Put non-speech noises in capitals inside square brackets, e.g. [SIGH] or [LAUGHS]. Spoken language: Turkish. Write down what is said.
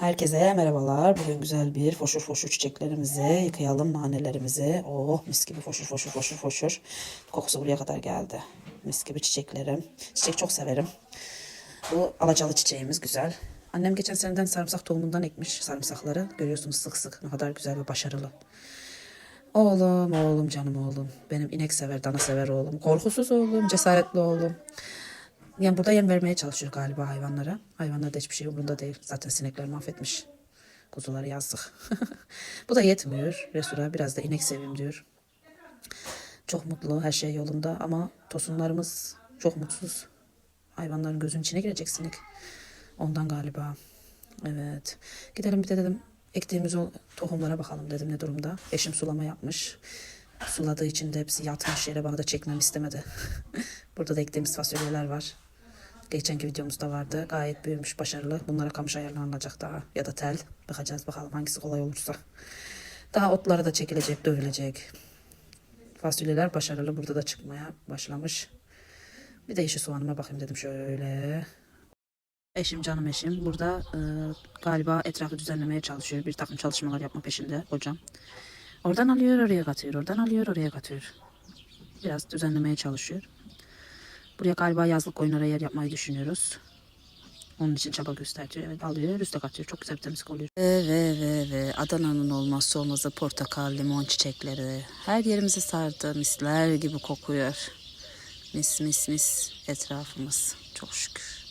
Herkese merhabalar. Bugün güzel bir foşur foşur çiçeklerimizi yıkayalım, nanelerimizi. Oh mis gibi foşur foşur foşur foşur. Kokusu buraya kadar geldi. Mis gibi çiçeklerim. Çiçek çok severim. Bu alacalı çiçeğimiz güzel. Annem geçen seneden sarımsak tohumundan ekmiş sarımsakları. Görüyorsunuz sık sık ne kadar güzel ve başarılı. Oğlum, oğlum, canım oğlum. Benim inek sever, dana sever oğlum. Korkusuz oğlum, cesaretli oğlum. Yani burada yem vermeye çalışıyor galiba hayvanlara. Hayvanlarda hiçbir şey umurunda değil. Zaten sinekler mahvetmiş. Kuzuları yazdık. [LAUGHS] Bu da yetmiyor. Resura biraz da inek seveyim diyor. Çok mutlu, her şey yolunda ama tosunlarımız çok mutsuz. Hayvanların gözünün içine girecek sinek. Ondan galiba. Evet. Gidelim bir de dedim ektiğimiz o tohumlara bakalım dedim ne durumda. Eşim sulama yapmış. Suladığı için de hepsi yatmış yere bana da çekmem istemedi. [LAUGHS] Burada da ektiğimiz fasulyeler var. Geçenki videomuzda vardı. Gayet büyümüş, başarılı. Bunlara kamış ayarlanacak daha. Ya da tel. Bakacağız bakalım hangisi kolay olursa. Daha otlara da çekilecek, dövülecek. Fasulyeler başarılı. Burada da çıkmaya başlamış. Bir de yeşil soğanıma bakayım dedim şöyle. Eşim canım eşim. Burada e, galiba etrafı düzenlemeye çalışıyor. Bir takım çalışmalar yapma peşinde hocam. Oradan alıyor oraya katıyor. Oradan alıyor oraya katıyor. Biraz düzenlemeye çalışıyor. Buraya galiba yazlık oyunlara yer yapmayı düşünüyoruz. Onun için çaba gösteriyor. Evet alıyor üste katıyor. Çok güzel bir temizlik oluyor. Ve ve ve ve Adana'nın olmazsa olmazı portakal, limon çiçekleri. Her yerimizi sardı. Misler gibi kokuyor. Mis mis mis etrafımız. Çok şükür.